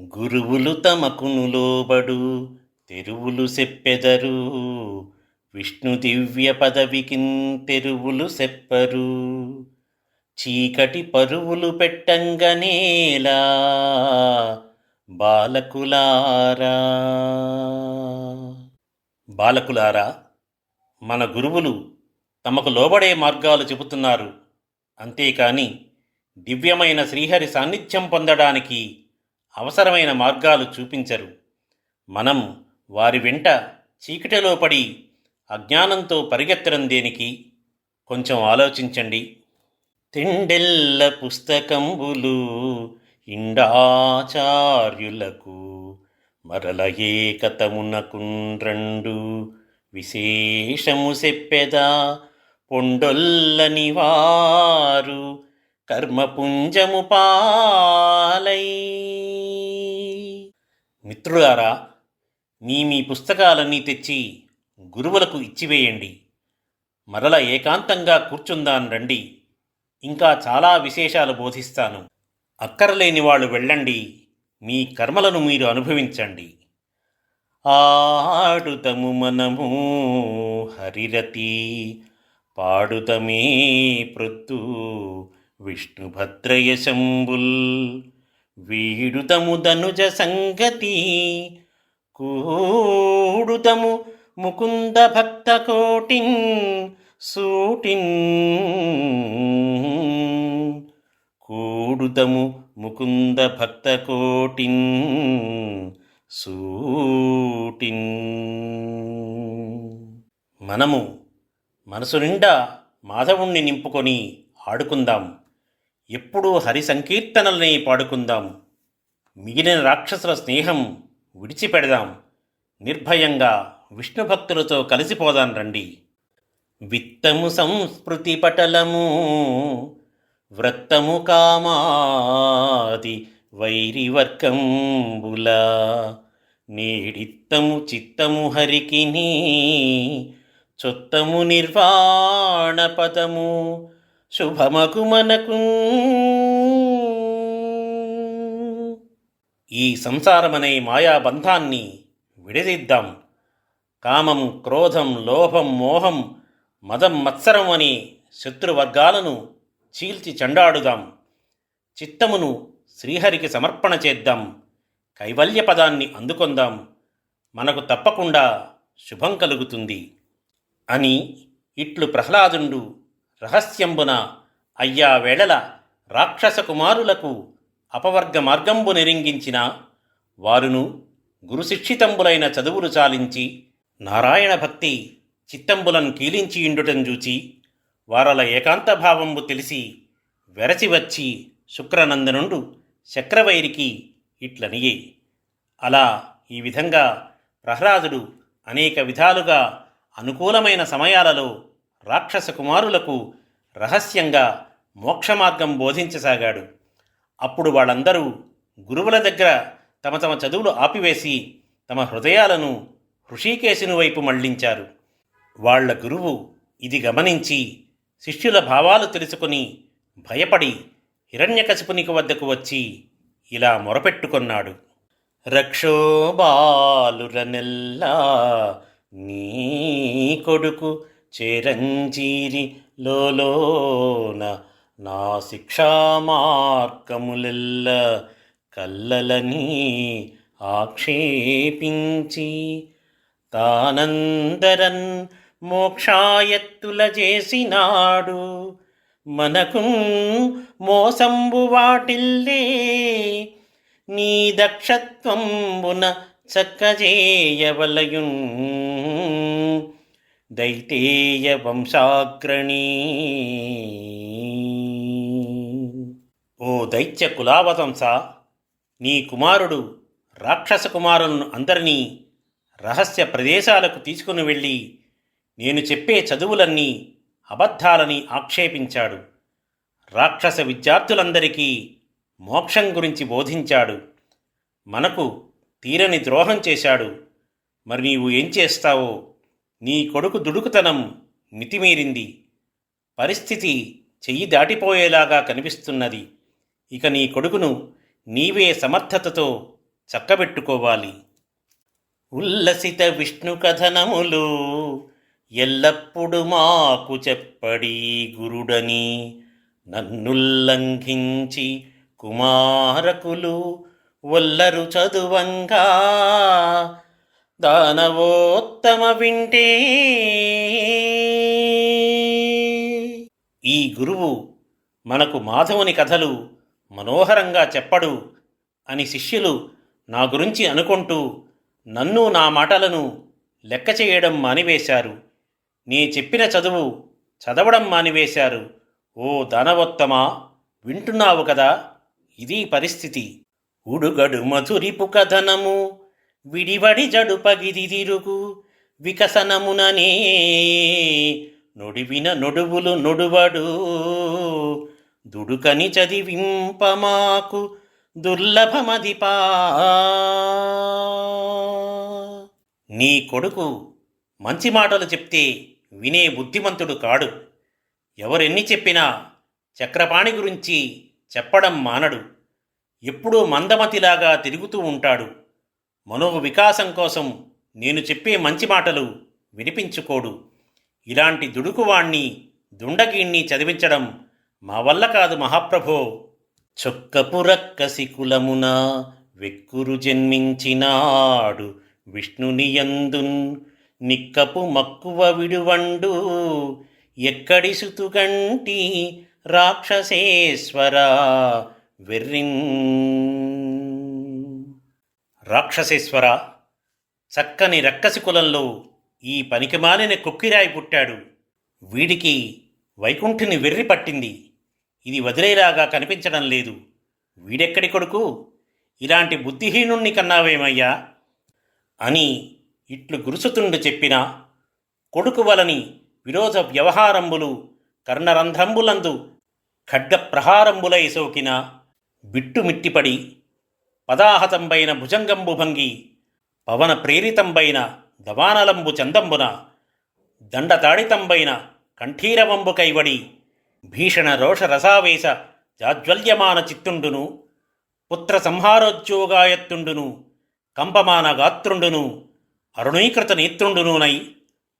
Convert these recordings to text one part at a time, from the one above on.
గురువులు తమకును లోబడు తెరువులు సెప్పెదరు. విష్ణు దివ్య పదవికిన్ తెరువులు సెప్పరు. చీకటి పరువులు పెట్టంగనేలా బాలకులారా. బాలకులారా మన గురువులు తమకు లోబడే మార్గాలు చెబుతున్నారు. అంతేకాని దివ్యమైన శ్రీహరి సాన్నిధ్యం పొందడానికి అవసరమైన మార్గాలు చూపించరు. మనం వారి వెంట చీకటిలో పడి అజ్ఞానంతో పరిగెత్తడం దేనికి? కొంచెం ఆలోచించండి. తిండెల్ల పుస్తకంబులు ఇండాచార్యులకు మరల ఏకతమునకుండ్రండు విశేషము చెప్పెదా పొండొల్లని వారు కర్మపుంజము పాలై. మిత్రులారా మీ మీ పుస్తకాలన్నీ తెచ్చి గురువులకు ఇచ్చివేయండి. మరల ఏకాంతంగా కూర్చుందాన్ రండి. ఇంకా చాలా విశేషాలు బోధిస్తాను. అక్కరలేని వాళ్ళు వెళ్ళండి. మీ కర్మలను మీరు అనుభవించండి. ఆడుతము మనము హరిరతి పాడుతమే ప్రొద్దు విష్ణుభద్రయ శంబుల్ వీడుతము ధనుజ సంగతి కూడుతము ముకుంద భక్త కోటిన్ సూటిన్. కూడుతము ముకుంద భక్త కోటిన్ సూటిన్. మనము మనసు నిండా మాధవుణ్ణి నింపుకొని ఆడుకుందాం. ఎప్పుడూ హరి సంకీర్తనల్ని పాడుకుందాం. మిగిలిన రాక్షసుల స్నేహం విడిచిపెడదాం. నిర్భయంగా విష్ణు భక్తులతో కలిసిపోదాం రండి. విత్తము సంస్కృతి పటలము వ్రత్తము కామాది వైరివర్గంబుల నేడిత్తము చిత్తము హరికిని చొత్తము నిర్వాణ పదము శుభమకు మనకు. ఈ సంసారమనే మాయాబంధాన్ని విడదీద్దాం. కామం క్రోధం లోభం మోహం మదం మత్సరం అనే శత్రువర్గాలను చీల్చి చెండాడుదాం. చిత్తమును శ్రీహరికి సమర్పణ చేద్దాం. కైవల్య పదాన్ని అందుకొందాం. మనకు తప్పకుండా శుభం కలుగుతుంది అని ఇట్లు ప్రహ్లాదుండు రహస్యంబున అయ్యా వేళల రాక్షస కుమారులకు అపవర్గ మార్గంబు నెరింగించిన వారును గురుశిక్షితంబులైన చదువులు చాలించి నారాయణ భక్తి చిత్తంబులను కీలించి ఇండుటం చూచి వారల ఏకాంతభావంబు తెలిసి వెరచి వచ్చి శుక్రనందనుండు చక్రవైరికి ఇట్లనియే. అలా ఈ విధంగా ప్రహ్లాదుడు అనేక విధాలుగా అనుకూలమైన సమయాలలో రాక్షస కుమారులకు రహస్యంగా మోక్షమార్గం బోధించసాగాడు. అప్పుడు వాళ్ళందరూ గురువుల దగ్గర తమ తమ చదువులు ఆపివేసి తమ హృదయాలను హృషీకేశుని వైపు మళ్ళించారు. వాళ్ళ గురువు ఇది గమనించి శిష్యుల భావాలు తెలుసుకుని భయపడి హిరణ్యకశిపునికి వద్దకు వచ్చి ఇలా మొరపెట్టుకొన్నాడు. రక్షోబాలురనెల్లా నీ కొడుకు చిరంజీరి లోన నా శిక్షా మార్గములెల్ల కల్లలని ఆక్షేపించి తానందరన్ మోక్షాయత్తుల చేసినాడు. మనకు మోసంబు వాటిల్లే నీ దక్షత్వంబున చక్కజేయవలయున్ దైతేయ వంశాగ్రణీ ఓ దైత్య కులావతంస నీ కుమారుడు రాక్షస కుమారులను అందరినీ రహస్య ప్రదేశాలకు తీసుకుని వెళ్ళి నేను చెప్పే చదువులన్నీ అబద్ధాలని ఆక్షేపించాడు. రాక్షస విద్యార్థులందరికీ మోక్షం గురించి బోధించాడు. మనకు తీరని ద్రోహం చేశాడు. మరి నీవు ఏం చేస్తావో నీ కొడుకు దుడుకుతనం మితిమీరింది. పరిస్థితి చెయ్యి దాటిపోయేలాగా కనిపిస్తున్నది. ఇక నీ కొడుకును నీవే సమర్థతతో చక్కబెట్టుకోవాలి. ఉల్లసిత విష్ణు కథనములు ఎల్లప్పుడు మాకు చెప్పడి గురుడని నన్నుల్లంఘించి కుమారకులు వల్లరు చదువంగా దానవోత్తమ వింటే. ఈ గురువు మనకు మాధవుని కథలు మనోహరంగా చెప్పడు అని శిష్యులు నా గురించి అనుకుంటూ నన్ను నా మాటలను లెక్క చేయడం మానివేశారు. నీ చెప్పిన చదువు చదవడం మానివేశారు. ఓ దానవోత్తమా వింటున్నావు కదా ఇది పరిస్థితి. ఉడుగడు మధురిపు కథనము విడివడి జడు పగిది తిరుగు వికసనముననే నొడివిన నొడువులు నొడువడు. దుడుకని చదివింపమాకు దుర్లభమదిపా నీ కొడుకు మంచి మాటలు చెప్తే వినే బుద్ధిమంతుడు కాడు. ఎవరెన్ని చెప్పినా చక్రపాణి గురించి చెప్పడం మానడు. ఎప్పుడూ మందమతిలాగా తిరుగుతూ ఉంటాడు. మనో వికాసం కోసం నేను చెప్పే మంచి మాటలు వినిపించుకోడు. ఇలాంటి దుడుకువాణ్ణి దుండగీణ్ణి చదివించడం మా వల్ల కాదు మహాప్రభో. చొక్కపురక్కసి కులమున వెక్కురు జన్మించినాడు విష్ణునియందున్ నిక్కపు మక్కువ విడువండు ఎక్కడి సుతుగంటి రాక్షసేశ్వర వెర్రిన్. రాక్షసేశ్వర చక్కని రక్కసి కులంలో ఈ పనికిమాలిన కుక్కిరాయి పుట్టాడు. వీడికి వైకుంఠుని వెర్రి పట్టింది. ఇది వదిలేలాగా కనిపించడం లేదు. వీడెక్కడి కొడుకు? ఇలాంటి బుద్ధిహీనుణ్ణి కన్నావేమయ్యా? అని ఇట్లు గురుసుతుండు చెప్పిన కొడుకు వలని విరోధ వ్యవహారంబులు కర్ణరంధ్రంబులందు ఖడ్గ ప్రహారంబులై సోకిన బిట్టుమిట్టిపడి పదాహతంబైన భుజంగంబు భంగి పవన ప్రేరితంబైన దవానలంబు చందంబున దండతాడితంబైన కంఠీరవంబు కైవడి భీషణ రోష రసావేశ జాజ్వల్యమాన చిత్తుండును పుత్ర సంహారోద్యోగాయత్తుండును కంపమాన గాత్రుండును అరుణీకృత నేత్రుండునునై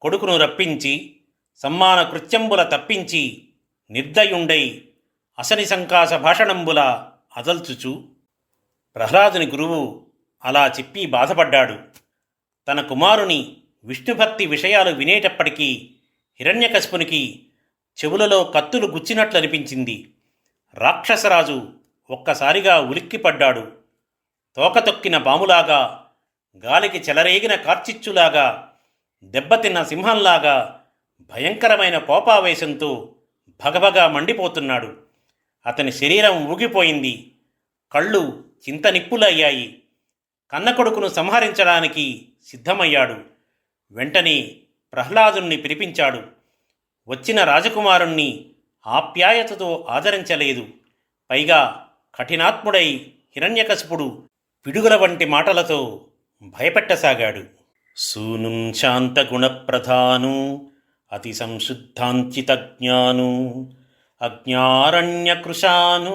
కొడుకును రప్పించి సమ్మాన కృత్యంబుల తప్పించి నిర్దయుండై అసని సంకాస భాషణంబుల అదల్చుచు. ప్రహ్లాదుని గురువు అలా చెప్పి బాధపడ్డాడు. తన కుమారుని విష్ణుభక్తి విషయాలు వినేటప్పటికీ హిరణ్యకశిపునికి చెవులలో కత్తులు గుచ్చినట్లు అనిపించింది రాక్షసరాజు ఒక్కసారిగా ఉలిక్కిపడ్డాడు. తోకతొక్కిన పాములాగా గాలికి చెలరేగిన కార్చిచ్చులాగా దెబ్బతిన్న సింహంలాగా భయంకరమైన కోపావేశంతో భగభగా మండిపోతున్నాడు. అతని శరీరం ఊగిపోయింది. కళ్ళు చింతనిప్పులయ్యాయి కన్న కొడుకును సంహరించడానికి సిద్ధమయ్యాడు. వెంటనే ప్రహ్లాదుణ్ణి పిలిపించాడు. వచ్చిన రాజకుమారుణ్ణి ఆప్యాయతతో ఆదరించలేదు. పైగా కఠినాత్ముడై హిరణ్యకశపుడు పిడుగుల వంటి మాటలతో భయపెట్టసాగాడు. సూనుం శాంతగుణప్రధాను అతి సంశుద్ధాంచితజ్ఞాను అజ్ఞారణ్యకృశాను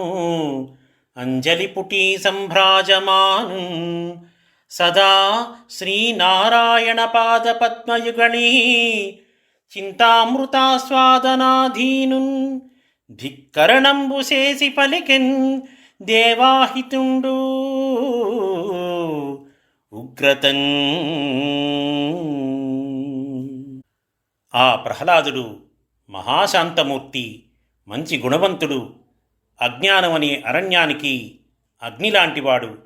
అంజలిపుటీ సంభ్రాజమాను సదా శ్రీనారాయణపాదపద్మయుగణీ చింతామృతాస్వాదనాధీనున్. ధిక్కరణంబు చేసి పలికెన్ దేవాహితుండు. ఉగ్రతన్. ఆ ప్రహ్లాదుడు మహాశాంతమూర్తి మంచి గుణవంతుడు. అజ్ఞానమనే అరణ్యానికి అగ్నిలాంటివాడు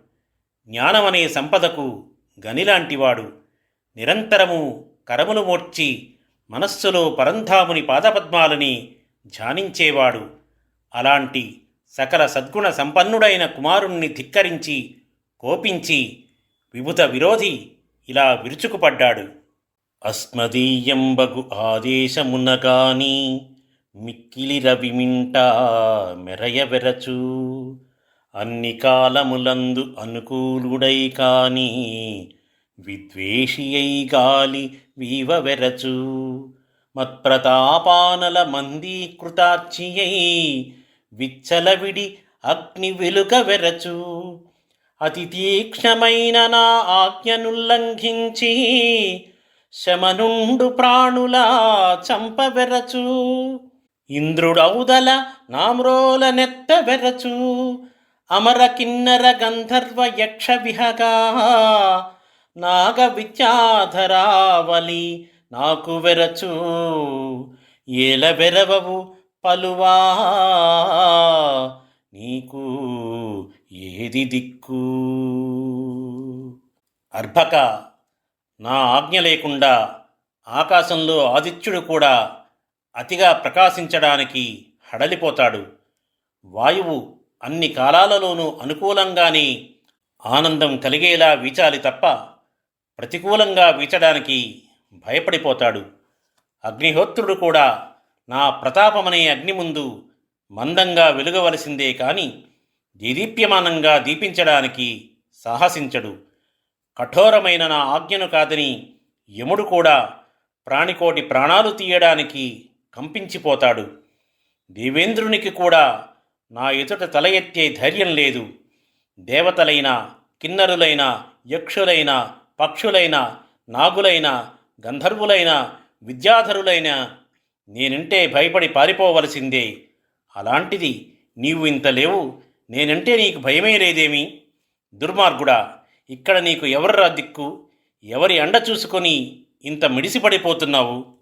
జ్ఞానమనే సంపదకు గనిలాంటివాడు నిరంతరము కరములు మోడ్చి మనస్సులో పరంధాముని పాదపద్మాలని ధ్యానించేవాడు. అలాంటి సకల సద్గుణ సంపన్నుడైన కుమారుణ్ణి ధిక్కరించి కోపించి విభుత విరోధి ఇలా విరుచుకుపడ్డాడు. అస్మదీయంబగు ఆదేశమునగాని మిక్కిలి రవిమింట మెరయవెరచు అన్ని కాలములందు అనుకూలుడై కాని విద్వేషి అయి గాలి వీవవెరచు మత్ప్రతాపానల మందీకృతార్చియై విచ్చలవిడి అగ్ని వెలుక వెరచు. అతి తీక్ష్ణమైన నా ఆజ్ఞనుల్లంఘించి శమనుండు ప్రాణులా చంపవెరచు ఇంద్రుడౌదల నామ్రోల నెత్త వెరచు అమర కిన్నర గంధర్వ యక్ష విహగా నాగ విద్యాధరావలి నాకు వెరచు ఏల వెరవవు పలువా నీకు ఏది దిక్కు? అర్భక నా ఆజ్ఞ లేకుండా ఆకాశంలో ఆదిత్యుడు కూడా అతిగా ప్రకాశించడానికి హడలిపోతాడు. వాయువు అన్ని కాలాలలోనూ అనుకూలంగానే ఆనందం కలిగేలా వీచాలి తప్ప ప్రతికూలంగా వీచడానికి భయపడిపోతాడు. అగ్నిహోత్రుడు కూడా నా ప్రతాపమనే అగ్ని ముందు మందంగా వెలుగవలసిందే కాని దేదీప్యమానంగా దీపించడానికి సాహసించడు. కఠోరమైన నా ఆజ్ఞను కాదని యముడు కూడా ప్రాణికోటి ప్రాణాలు తీయడానికి కంపించిపోతాడు. దేవేంద్రునికి కూడా నా ఎదుట తల ఎత్తే ధైర్యం లేదు. దేవతలైన కిన్నరులైన యక్షులైన పక్షులైన నాగులైన గంధర్వులైన విద్యాధరులైన నేనంటే భయపడి పారిపోవలసిందే. అలాంటిది నీవు ఇంత లేవు నేనంటే నీకు భయమే లేదేమి? దుర్మార్గుడా ఇక్కడ నీకు ఎవర్రా దిక్కు? ఎవరి అండ చూసుకొని ఇంత మిడిసిపడిపోతున్నావు?